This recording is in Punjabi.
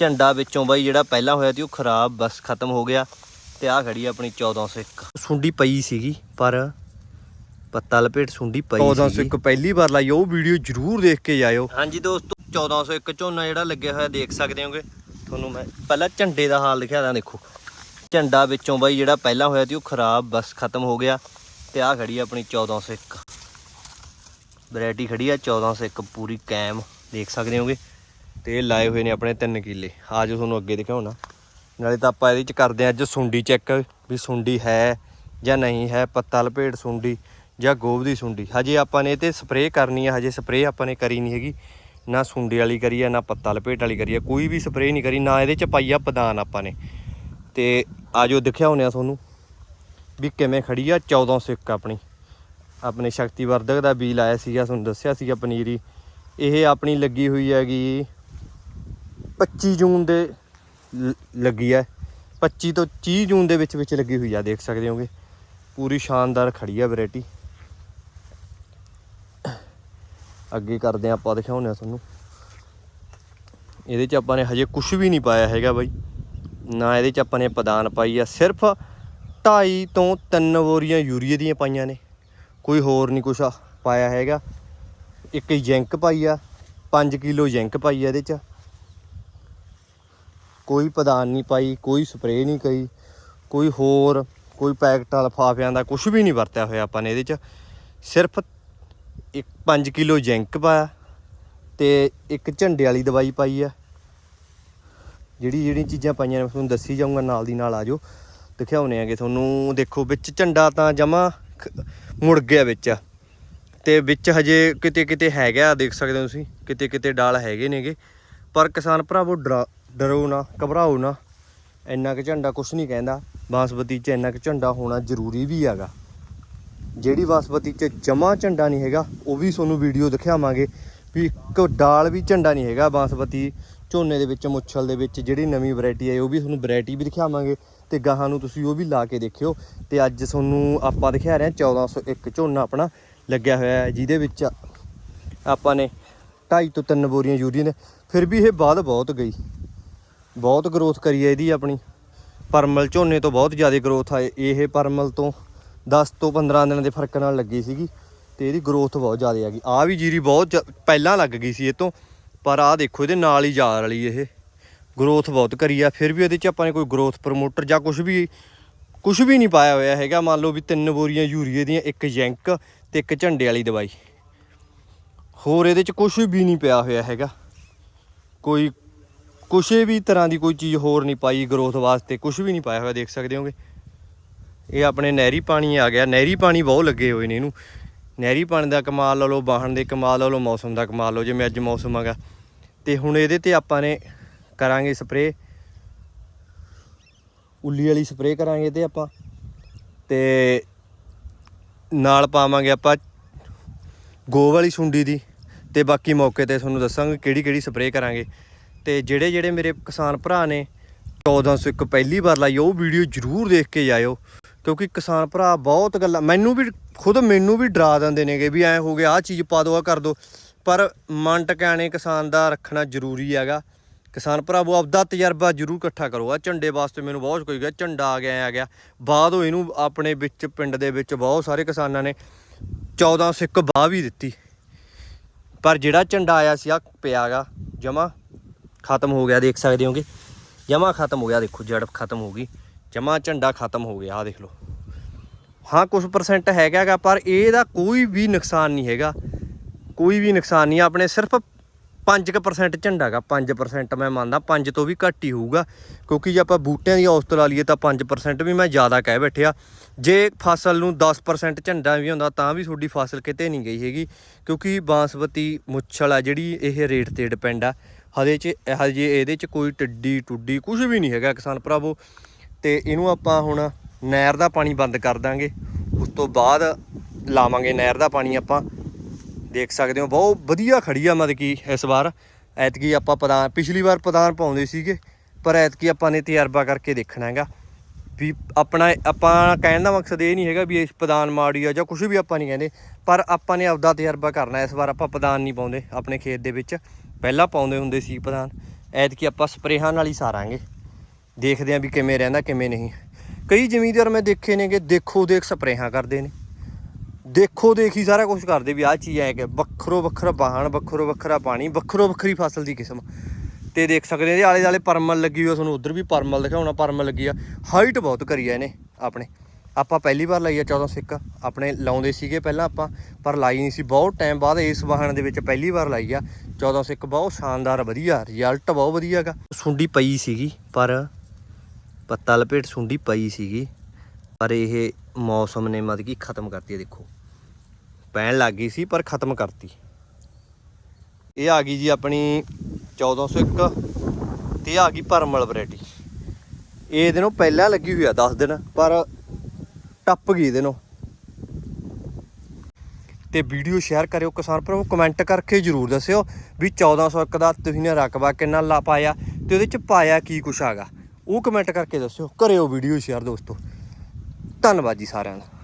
ਝੰਡਾ ਵਿੱਚੋਂ ਬਾਈ ਜਿਹੜਾ ਪਹਿਲਾਂ ਹੋਇਆ ਸੀ ਉਹ ਖਰਾਬ ਬਸ ਖਤਮ ਹੋ ਗਿਆ ਤੇ ਆ ਖੜੀ ਆਪਣੀ 1401 ਸੁੰਡੀ ਪਈ ਸੀਗੀ ਪਰ ਪੱਤਾ ਲਪੇਟ ਸੁੰਡੀ ਪਈ 1401 ਪਹਿਲੀ ਵਾਰ ਲਾਈ ਉਹ ਵੀਡੀਓ ਜਰੂਰ ਦੇਖ ਕੇ ਜਾਇਓ। ਹਾਂਜੀ ਦੋਸਤੋ 1401 ਝੋਨਾ ਜਿਹੜਾ ਲੱਗਿਆ ਹੋਇਆ ਦੇਖ ਸਕਦੇ ਹੋਗੇ। ਤੁਹਾਨੂੰ ਮੈਂ ਪਹਿਲਾਂ ਝੰਡੇ ਦਾ ਹਾਲ ਦਿਖਾ ਦਾਂ ਦੇਖੋ। ਝੰਡਾ ਵਿੱਚੋਂ ਬਾਈ ਜਿਹੜਾ ਪਹਿਲਾਂ ਹੋਇਆ ਸੀ ਉਹ ਖਰਾਬ ਬਸ ਖਤਮ ਹੋ ਗਿਆ ਤੇ ਆ ਖੜੀ ਆਪਣੀ 1401 ਵੈਰਾਈਟੀ ਖੜੀ ਆ 1401 ਪੂਰੀ ਕੈਮ ਦੇਖ ਸਕਦੇ ਹੋਗੇ। ਤੇ ਇਹ ਲਾਏ ਹੋਏ ਨੇ ਆਪਣੇ 3 ਕਿੱਲੇ। ਆਜੋ ਤੁਹਾਨੂੰ ਅੱਗੇ ਦਿਖਾਉਣਾ ਨਾਲੇ ਤਾਂ ਆਪਾਂ ਇਹਦੇ ਚ ਕਰਦੇ ਆ ਅੱਜ ਸੁੰਡੀ ਚੈੱਕ ਵੀ ਸੁੰਡੀ ਹੈ ਜਾਂ ਨਹੀਂ ਹੈ, ਪੱਤਾ ਲਪੇਟ ਸੁੰਡੀ ਜਾਂ ਗੋਬ ਦੀ ਸੁੰਡੀ। ਹਜੇ ਆਪਾਂ ਨੇ ਇਹ ਤੇ ਸਪਰੇਅ ਕਰਨੀ ਆ, ਹਜੇ ਸਪਰੇਅ ਆਪਾਂ ਨੇ ਕਰੀ ਨਹੀਂ ਹੈਗੀ। ਨਾ ਸੁੰਡੀ ਵਾਲੀ ਕਰੀ ਆ, ਨਾ ਪੱਤਾ ਲਪੇਟ ਵਾਲੀ ਕਰੀ ਆ। ਕੋਈ ਵੀ ਸਪਰੇਅ ਨਹੀਂ ਕਰੀ, ਨਾ ਇਹਦੇ ਚ ਪਾਈ ਆ ਪਦਾਨ ਆਪਾਂ ਨੇ। ਤੇ ਆਜੋ ਦਿਖਾਉਨੇ ਆ ਤੁਹਾਨੂੰ, ਵੀ ਕਿਵੇਂ ਖੜੀ ਆ 1401 ਆਪਣੀ। ਆਪਣੇ ਸ਼ਕਤੀਵਰਧਕ ਦਾ ਬੀਜ ਲਾਇਆ ਸੀਗਾ, ਤੁਹਾਨੂੰ ਦੱਸਿਆ ਸੀਗਾ ਪਨੀਰੀ। ਇਹ ਆਪਣੀ ਲੱਗੀ ਹੋਈ ਹੈਗੀ 25 ਜੂਨ ਦੇ ਲੱਗੀ ਹੈ 25 ਤੋਂ 30 ਜੂਨ ਦੇ ਵਿੱਚ ਵਿੱਚ ਲੱਗੀ ਹੋਈ ਆ, ਦੇਖ ਸਕਦੇ ਹੋਗੇ। ਪੂਰੀ ਸ਼ਾਨਦਾਰ ਖੜੀ ਆ ਵੈਰਾਈਟੀ। ਅੱਗੇ ਕਰਦੇ ਆ, ਆਪਾਂ ਦਿਖਾਉਂਦੇ ਆ ਤੁਹਾਨੂੰ। ਇਹਦੇ ਚ ਆਪਾਂ ਨੇ ਹਜੇ ਕੁਝ ਵੀ ਨਹੀਂ ਪਾਇਆ ਹੈਗਾ ਬਾਈ। ਨਾ ਇਹਦੇ ਚ ਆਪਾਂ ਨੇ ਪਦਾਨ ਪਾਈ ਆ, ਸਿਰਫ 2.5 ਤੋਂ 3 ਬੋਰੀਆਂ ਯੂਰੀਏ ਦੀਆਂ ਪਾਈਆਂ ਨੇ। ਕੋਈ ਹੋਰ ਨਹੀਂ ਕੁਛ ਪਾਇਆ ਹੈਗਾ। ਇੱਕ ਜਿੰਕ ਪਾਈ ਆ 5 ਕਿਲੋ ਜਿੰਕ ਪਾਈ ਆ ਇਹਦੇ ਚ। ਕੋਈ ਪਦਾਨ ਨਹੀਂ ਪਾਈ, ਕੋਈ ਸਪਰੇਅ ਨਹੀਂ ਕਰੀ, ਕੋਈ ਹੋਰ, ਕੋਈ ਪੈਕਟ, ਲਫਾਫਿਆਂ ਦਾ ਕੁਝ ਵੀ ਨਹੀਂ ਵਰਤਿਆ ਹੋਇਆ ਆਪਾਂ ਨੇ ਇਹਦੇ ਚ। ਸਿਰਫ ਇੱਕ 5 ਕਿਲੋ ਜਿੰਕ ਪਾਇਆ ਤੇ ਇੱਕ ਝੰਡੇ ਵਾਲੀ ਦਵਾਈ ਪਾਈ ਆ। ਜਿਹੜੀ ਜਿਹੜੀ ਚੀਜ਼ਾਂ ਪਾਈਆਂ ਨੇ, ਮੈਂ ਤੁਹਾਨੂੰ ਦੱਸੀ ਜਾਊਂਗਾ, ਨਾਲ ਦੀ ਨਾਲ ਆਜੋ ਦਿਖਾਉਨੇ ਆਗੇ ਤੁਹਾਨੂੰ। ਦੇਖੋ, ਵਿੱਚ ਝੰਡਾ ਤਾਂ ਜਮਾ ਮੁੜ ਗਿਆ ਵਿੱਚ। ਤੇ ਵਿੱਚ ਹਜੇ ਕਿਤੇ ਕਿਤੇ ਹੈਗਾ, ਦੇਖ ਸਕਦੇ ਹੋ ਤੁਸੀਂ ਕਿਤੇ ਕਿਤੇ ਡਾਲ ਹੈਗੇ ਨੇਗੇ। ਪਰ ਕਿਸਾਨ ਭਰਾਵੋ ਡਰੋ ਨਾ, ਘਬਰਾਓ ਨਾ। ਇੰਨਾ ਕੁ ਝੰਡਾ ਕੁਛ ਨਹੀਂ ਕਹਿੰਦਾ। ਬਾਸਪਤੀ 'ਚ ਇੰਨਾ ਕੁ ਝੰਡਾ ਹੋਣਾ ਜ਼ਰੂਰੀ ਵੀ ਹੈਗਾ। ਜਿਹੜੀ ਬਾਸਪਤੀ 'ਚ ਜਮਾ ਝੰਡਾ ਨਹੀਂ ਹੈਗਾ, ਉਹ ਵੀ ਤੁਹਾਨੂੰ ਵੀਡੀਓ ਦਿਖਾਵਾਂਗੇ ਵੀ ਇੱਕ ਡਾਲ ਵੀ ਝੰਡਾ ਨਹੀਂ ਹੈਗਾ ਬਾਸਮਤੀ ਝੋਨੇ ਦੇ ਵਿੱਚ, ਮੁੱਛਲ ਦੇ ਵਿੱਚ, ਜਿਹੜੀ ਨਵੀਂ ਵੈਰਾਈਟੀ ਆਈ, ਉਹ ਵੀ ਤੁਹਾਨੂੰ ਵੈਰਾਈਟੀ ਵੀ ਦਿਖਾਵਾਂਗੇ ਤੇ ਗਾਹਾਂ ਨੂੰ ਤੁਸੀਂ ਉਹ ਵੀ ਲਾ ਕੇ ਦੇਖਿਓ। ਤੇ ਅੱਜ ਤੁਹਾਨੂੰ ਆਪਾਂ ਦਿਖਾ ਰਹੇ ਹਾਂ 1401 ਝੋਨਾ ਆਪਣਾ ਲੱਗਿਆ ਹੋਇਆ ਹੈ, ਜਿਹਦੇ ਵਿੱਚ ਆਪਾਂ ਨੇ 2.5 ਤੋਂ 3 ਬੋਰੀਆਂ ਯੂਰੀਆ ਨੇ। ਫਿਰ ਵੀ ਇਹ ਬਾਅਦ ਬਹੁਤ ਗਈ। ਬਹੁਤ ਗਰੋਥ ਕਰੀ ਹੈ ਇਹਦੀ ਆਪਣੀ। ਪਰਮਲ ਝੋਨੇ ਤੋਂ ਬਹੁਤ ਜ਼ਿਆਦਾ ਗਰੋਥ ਆਏ। ਇਹ ਪਰਮਲ ਤੋਂ 10 ਤੋਂ 15 ਦਿਨਾਂ ਦੇ ਫ਼ਰਕ ਨਾਲ ਲੱਗੀ ਸੀਗੀ ਤੇ ਇਹਦੀ ਗਰੋਥ ਬਹੁਤ ਜ਼ਿਆਦਾ ਹੈਗੀ ਆ ਵੀ ਜੀਰੀ ਬਹੁਤ ਪਹਿਲਾਂ ਲੱਗ ਗਈ ਸੀ ਇਹ ਤੋਂ, ਪਰ ਆਹ ਦੇਖੋ ਇਹਦੇ ਨਾਲ ਹੀ ਜਾ ਰਲੀ ਇਹ। ਗਰੋਥ ਬਹੁਤ ਕਰੀ ਆ। ਫਿਰ ਵੀ ਇਹਦੇ ਚ ਆਪਾਂ ਨੇ ਕੋਈ ਗਰੋਥ ਪ੍ਰਮੋਟਰ ਜਾਂ ਕੁਝ ਵੀ ਕੁਝ ਵੀ ਨਹੀਂ ਪਾਇਆ ਹੋਇਆ ਹੈਗਾ। ਮੰਨ ਲਓ ਵੀ ਤਿੰਨ ਬੋਰੀਆਂ ਯੂਰੀਏ ਦੀਆਂ, ਇੱਕ ਜੈਂਕ ਤੇ ਇੱਕ ਝੰਡੇ ਵਾਲੀ ਦਵਾਈ। ਹੋਰ ਇਹਦੇ ਚ ਕੁਝ ਵੀ ਨਹੀਂ ਪਿਆ ਹੋਇਆ ਹੈਗਾ। ਕੋਈ ਕੁਛ ਵੀ ਤਰ੍ਹਾਂ ਦੀ ਕੋਈ ਚੀਜ਼ ਹੋਰ ਨਹੀਂ ਪਾਈ ਗਰੋਥ ਵਾਸਤੇ ਕੁਛ ਵੀ ਨਹੀਂ ਪਾਇਆ ਹੋਇਆ, ਦੇਖ ਸਕਦੇ ਹੋਗੇ। ਇਹ ਆਪਣੇ ਨਹਿਰੀ ਪਾਣੀ ਆ ਗਿਆ। ਨਹਿਰੀ ਪਾਣੀ ਬਹੁਤ ਲੱਗੇ ਹੋਏ ਨੇ ਇਹਨੂੰ। ਨਹਿਰੀ ਪਾਣੀ ਦਾ ਕਮਾਲ ਲਾ ਲਓ ਬਾਹਣ ਦੇ ਕਮਾਲ ਲਾ ਲਓ, ਮੌਸਮ ਦਾ ਕਮਾਲ ਲਓ, ਜਿਵੇਂ ਅੱਜ ਮੌਸਮ ਹੈਗਾ ਤੇ ਹੁਣ ਇਹਦੇ ਤੇ ਆਪਾਂ ਨੇ ਕਰਾਂਗੇ ਸਪਰੇ ਉੱਲੀ ਵਾਲੀ ਸਪਰੇ ਕਰਾਂਗੇ ਤੇ ਆਪਾਂ। ਤੇ ਨਾਲ ਪਾਵਾਂਗੇ ਆਪਾਂ ਗੋ ਵਾਲੀ ਸੁੰਡੀ ਦੀ। ਤੇ ਬਾਕੀ ਮੌਕੇ ਤੇ ਤੁਹਾਨੂੰ ਦੱਸਾਂਗੇ ਕਿਹੜੀ ਕਿਹੜੀ ਸਪਰੇ ਕਰਾਂਗੇ। ਤੇ ਜਿਹੜੇ ਜਿਹੜੇ ਮੇਰੇ ਕਿਸਾਨ ਭਰਾ ਨੇ 1401 ਪਹਿਲੀ ਵਾਰ ਲਾਈ ਉਹ ਵੀਡੀਓ ਜਰੂਰ ਦੇਖ ਕੇ ਜਾਇਓ, ਕਿਉਂਕਿ ਕਿਸਾਨ ਭਰਾ ਬਹੁਤ ਗੱਲਾਂ, ਮੈਨੂੰ ਵੀ, ਖੁਦ ਮੈਨੂੰ ਵੀ ਡਰਾ ਦਿੰਦੇ ਨੇਗੇ ਵੀ ਐ ਹੋ ਗਿਆ ਆ ਚੀਜ਼ ਪਾ ਦੋ ਆ ਕਰ ਦੋ, ਪਰ ਮਨ ਟਿਕਾਣੇ ਕਿਸਾਨ ਦਾ ਰੱਖਣਾ ਜ਼ਰੂਰੀ ਹੈਗਾ। ਕਿਸਾਨ ਭਰਾਵੋ ਆਪਦਾ ਤਜਰਬਾ ਜਰੂਰ ਇਕੱਠਾ ਕਰੋ ਆ ਝੰਡੇ ਵਾਸਤੇ ਮੈਨੂੰ ਬਹੁਤ ਕੋਈ ਗਿਆ, ਝੰਡਾ ਆ ਗਿਆ ਆ ਗਿਆ। ਬਾਅਦ ਉਹ ਇਹਨੂੰ ਆਪਣੇ ਵਿੱਚ, ਪਿੰਡ ਦੇ ਵਿੱਚ ਬਹੁਤ ਸਾਰੇ ਕਿਸਾਨਾਂ ਨੇ 14 ਸਿੱਕ ਬਾਹ ਵੀ ਦਿੱਤੀ। ਪਰ ਜਿਹੜਾ ਝੰਡਾ ਆਇਆ ਸੀ ਆ ਪਿਆਗਾ ਜਮਾ ਖਤਮ ਹੋ ਗਿਆ, ਦੇਖ ਸਕਦੇ ਹੋਗੇ। ਜਮਾ ਖਤਮ ਹੋ ਗਿਆ, ਦੇਖੋ, ਜੜ ਖਤਮ ਹੋ ਗਈ। ਜਮਾ ਝੰਡਾ ਖਤਮ ਹੋ ਗਿਆ ਆ ਦੇਖ ਲਓ। ਹਾਂ ਕੁਝ ਪਰਸੈਂਟ ਹੈਗਾਗਾ ਪਰ ਇਹਦਾ ਕੋਈ ਵੀ ਨੁਕਸਾਨ ਨਹੀਂ ਹੈਗਾ। ਕੋਈ ਵੀ ਨੁਕਸਾਨ ਨਹੀਂ, ਆਪਣੇ ਸਿਰਫ 5% ਝੰਡਾ ਗਾ 5% ਮੈਂ ਮੰਨਦਾ 5 ਤੋਂ ਵੀ ਘੱਟ ਹੀ ਹੋਊਗਾ। ਕਿਉਂਕਿ ਜੇ ਆਪਾਂ ਬੂਟਿਆਂ ਦੀ ਔਸਤ ਲਾ ਲਈਏ ਤਾਂ 5% ਵੀ ਮੈਂ ਜ਼ਿਆਦਾ ਕਹਿ ਬੈਠਿਆ। ਜੇ ਫਸਲ ਨੂੰ 10% ਝੰਡਾ ਵੀ ਹੁੰਦਾ ਤਾਂ ਵੀ ਤੁਹਾਡੀ ਫਸਲ ਕਿਤੇ ਨਹੀਂ ਗਈ ਹੈਗੀ। ਕਿਉਂਕਿ ਬਾਂਸਪਤੀ ਮੁੱਛਲ ਆ ਜਿਹੜੀ, ਇਹ ਰੇਟ ਤੇ ਡਿਪੈਂਡ ਆ। ਹਜੇ ਚ, ਹਜੇ ਇਹਦੇ ਚ ਕੋਈ ਟੱਡੀ ਟੁੱਡੀ ਕੁਝ ਵੀ ਨਹੀਂ ਹੈਗਾ ਕਿਸਾਨ ਭਰਾਵੋ। ਤੇ ਇਹਨੂੰ ਆਪਾਂ ਹੁਣ ਨਹਿਰ ਦਾ ਪਾਣੀ ਬੰਦ ਕਰ ਦਾਂਗੇ। ਉਸ ਤੋਂ ਬਾਅਦ ਲਾਵਾਂਗੇ ਨਹਿਰ ਦਾ ਪਾਣੀ ਆਪਾਂ। ਦੇਖ ਸਕਦੇ ਹੋ, ਬਹੁਤ ਵਧੀਆ ਖੜੀ ਆ ਮਤਲਬ ਕਿ ਇਸ ਵਾਰ। ਐਤਕੀ ਆਪਾਂ ਪਦਾਨ ਪਿਛਲੀ ਵਾਰ ਪਦਾਨ ਪਾਉਂਦੇ ਸੀਗੇ, ਪਰ ਐਤਕੀ ਆਪਾਂ ਨੇ ਤਜਰਬਾ ਕਰਕੇ ਦੇਖਣਾ ਹੈਗਾ। ਵੀ ਆਪਣਾ, ਆਪਾਂ ਕਹਿਣ ਦਾ ਮਕਸਦ ਇਹ ਨਹੀਂ ਹੈਗਾ ਵੀ ਇਸ ਪਦਾਨ ਮਾੜੀ ਆ ਜਾਂ ਕੁਝ ਵੀ ਆਪਾਂ ਨਹੀਂ ਕਹਿੰਦੇ। ਪਰ ਆਪਾਂ ਨੇ ਆਪਦਾ ਤਜਰਬਾ ਕਰਨਾ, ਇਸ ਵਾਰ ਆਪਾਂ ਪਦਾਨ ਨਹੀਂ ਪਾਉਂਦੇ ਆਪਣੇ ਖੇਤ ਦੇ ਵਿੱਚ। ਪਹਿਲਾਂ ਪਾਉਂਦੇ ਹੁੰਦੇ ਸੀ ਪ੍ਰਧਾਨ। ਐਤਕੀ ਆਪਾਂ ਸਪਰੇਹਾਂ ਨਾਲ ਹੀ ਸਾਰਾਂਗੇ। ਦੇਖਦੇ ਆਂ ਵੀ ਕਿਵੇਂ ਰਹਿੰਦਾ, ਕਿਵੇਂ ਨਹੀਂ। ਕਈ ਜ਼ਮੀਨਦਾਰ ਮੈਂ ਦੇਖੇ ਨੇਗੇ, ਦੇਖੋ ਦੇਖ ਸਪਰੇਹਾਂ ਕਰਦੇ ਨੇ। ਦੇਖੋ ਦੇਖ ਹੀ ਸਾਰਾ ਕੁਝ ਕਰਦੇ ਵੀ ਆਹ ਚੀਜ਼ ਐ ਕਿ ਵੱਖਰੋ ਵੱਖਰਾ ਬਾਹਣ ਵੱਖਰੋ ਵੱਖਰਾ ਪਾਣੀ, ਵੱਖਰੋ ਵੱਖਰੀ ਫਸਲ ਦੀ ਕਿਸਮ। ਤੇ ਦੇਖ ਸਕਦੇ ਆ ਇਹਦੇ ਆਲੇ ਦੁਆਲੇ ਪਰਮਲ ਲੱਗੀ ਹੋਈ ਆ, ਤੁਹਾਨੂੰ ਉਧਰ ਵੀ ਪਰਮਲ ਦਿਖਾਉਣਾ, ਪਰਮਲ ਲੱਗੀ ਆ। ਹਾਈਟ ਬਹੁਤ ਕਰੀ ਆ ਇਹਨੇ ਆਪਣੇ। ਆਪਾਂ ਪਹਿਲੀ ਵਾਰ ਲਾਈ ਆ 14 ਸਿੱਕ। ਆਪਣੇ ਲਾਉਂਦੇ ਸੀਗੇ ਪਹਿਲਾਂ ਆਪਾਂ, ਪਰ ਲਾਈ ਨਹੀਂ ਸੀ। ਬਹੁਤ ਟਾਈਮ ਬਾਅਦ ਇਸ ਵਾਹਣ ਦੇ ਵਿੱਚ ਪਹਿਲੀ ਵਾਰ ਲਾਈ ਆ। 14 ਸਿੱਕ ਬਹੁਤ ਸ਼ਾਨਦਾਰ, ਵਧੀਆ ਰਿਜ਼ਲਟ ਬਹੁਤ ਵਧੀਆ ਹੈਗਾ ਸੁੰਡੀ ਪਈ ਸੀਗੀ, ਪਰ ਪੱਤਾ ਲਪੇਟ ਸੁੰਡੀ ਪਈ ਸੀਗੀ। ਪਰ ਇਹ ਮੌਸਮ ਨੇ ਮਤਲਬ ਕਿ ਖਤਮ ਕਰਤੀ ਦੇਖੋ। ਪੈਣ ਲੱਗ ਗਈ ਸੀ, ਪਰ ਖਤਮ ਕਰਤੀ। ਇਹ ਆ ਗਈ ਜੀ ਆਪਣੀ 1401 ਤੇ ਇਹ ਆ ਗਈ ਪਰਮਲ ਵੈਰਾਈਟੀ। ਇਹ ਇਹਦੇ ਨੂੰ ਪਹਿਲਾਂ ਲੱਗੀ ਹੋਈ ਆ 10 ਦਿਨ, ਪਰ ਟੱਪ ਗਈ ਇਹਦੇ ਨੂੰ ਤੇ ਵੀਡੀਓ ਸ਼ੇਅਰ ਕਰਿਓ ਕਿਸਾਨ ਭਰਾਵੋ ਕਮੈਂਟ ਕਰਕੇ ਜਰੂਰ ਦੱਸਿਓ ਵੀ 1401 ਦਾ ਤੁਸੀਂ ਨੇ ਰਕਬਾ ਕਿੰਨਾ ਲਾ ਪਾਇਆ ਤੇ ਉਹਦੇ ਚ ਪਾਇਆ ਕੀ ਕੁਛ ਆਗਾ ਉਹ ਕਮੈਂਟ ਕਰਕੇ ਦੱਸਿਓ, ਕਰਿਓ ਵੀਡੀਓ ਸ਼ੇਅਰ ਦੋਸਤੋ। ਧੰਨਵਾਦ ਜੀ ਸਾਰਿਆਂ ਦਾ।